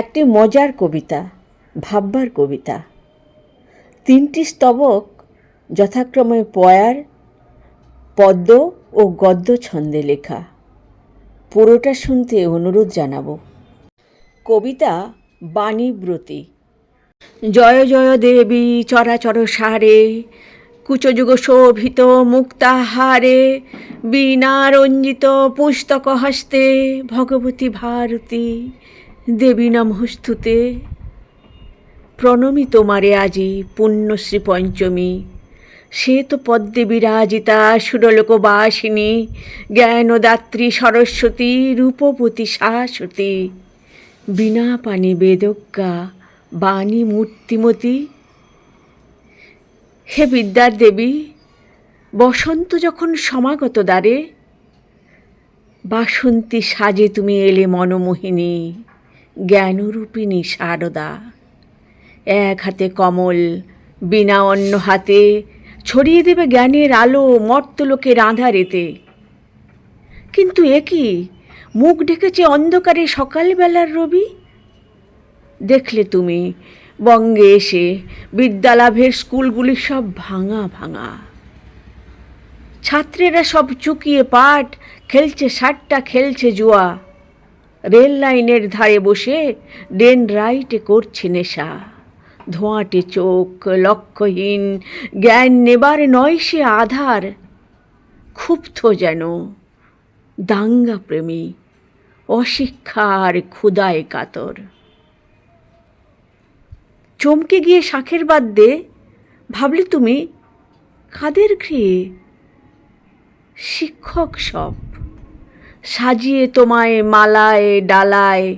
একটি মজার কবিতা, ভাববার কবিতা। তিনটি স্তবক যথাক্রমে পয়ার, পদ্ম ও গদ্য ছন্দে লেখা। পুরোটা শুনতে অনুরোধ জানাব। কবিতা বাণীব্রতী জয় জয় দেবী চরাচর সারে, কুচযুগ শোভিত মুক্তাহারে বীণারঞ্জিত পুস্তক হস্তে, ভগবতী ভারতী। দেবী নমস্তুতে প্রণমি তোমারে আজি পুণ্যশ্রী পঞ্চমী। শ্বেত পদ্মে বিরাজিতা সুরলোকবাসিনী, জ্ঞানদাত্রী, সরস্বতী, রূপবতী, শাশ্বতী। বিনা পানি বেদজ্ঞা, বাণী মূর্তিমতী। হে বিদ্যার দেবী, বসন্ত যখন সমাগত দ্বারে, বাসন্তী সাজে তুমি এলে মনমোহিনী। জ্ঞানরূপিণী শারদা এক হাতে কমল, বিনা অন্য হাতে ছড়িয়ে দেবে জ্ঞানের আলো মর্তলোকের আঁধারেতে। কিন্তু এ কি? মুখ ঢেকেছে অন্ধকারে সকালবেলার রবি? দেখলে তুমি, বঙ্গে এসে বিদ্যালাভের স্কুলগুলি সব ভাঙা ভাঙা। ছাত্রেরা সব চুকিয়ে পাঠ খেলছে সাতটা খেলছে জুয়া। রেল লাইনের ধারে বসে ডেন রাইটে করছে নেশা। ধোঁয়াটে চোখ লক্ষ্যহীন, জ্ঞান নেবার নয় সে আধার। ক্ষুব্ধ যেন দাঙ্গা প্রেমী, অশিক্ষার ক্ষুদায় কাতর। চমকে গিয়ে শাঁখের বাদ্যে ভাবলে তুমি, কাদের গৃহে শিক্ষক সব? সাজিয়ে তোমায় মালায়, ডালায়।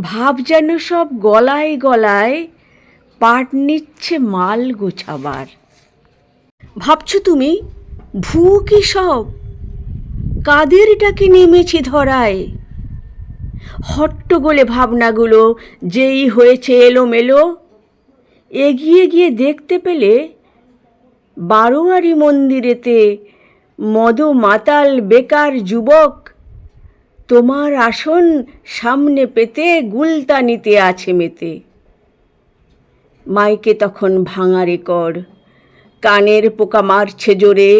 ভাব যেন সব গলায় গলায়, পাট নিচ্ছে মাল গোছাবার। ভাবছ তুমি, ভুয়ো কি সব? কাদের ডাকে নেমেছি ধরায়? হট্টগোলে ভাবনাগুলো যেই হয়েছে এলোমেলো, এগিয়ে গিয়ে দেখতে পেলে বারোয়ারি মন্দিরেতে মদ মাতাল বেকার যুবক, তোমার আসন সামনে পেতে গুলতানিতে আছে মেতে। মাইকে তখন ভাঙা রেকর্ড, কানের পোকা মারছে জোরে।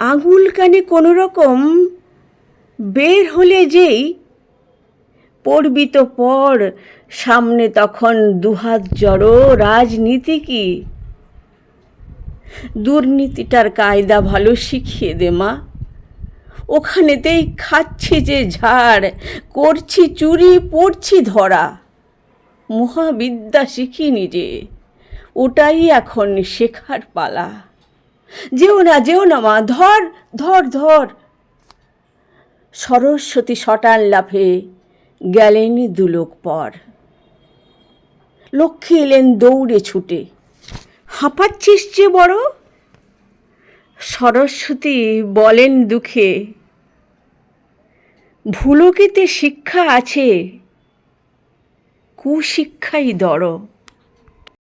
আঙুল কানে কোনো রকম বের হলে যেই, পড়বি তো পড়, সামনে তখন দুহাত জড়ো রাজনীতি কি? দুর্নীতিটার কায়দা ভালো শিখিয়ে দে, মা। ওখানেতেই খাচ্ছি যে ঝাড়, করছি চুরি, পড়ছি ধরা। মহাবিদ্যা শিখিনি যে, ওটাই এখন শেখার পালা। যেও না যেও না, মা, ধর ধর ধর। সরস্বতী শটান লাফে গেলেন দুলোক পর। লক্ষ্মী এলেন দৌড়ে ছুটে। হাঁপাচ্ছিস যে বড়? সরস্বতী বলেন দুঃখে ভুলকেতে শিক্ষা আছে কুশিক্ষাই দড়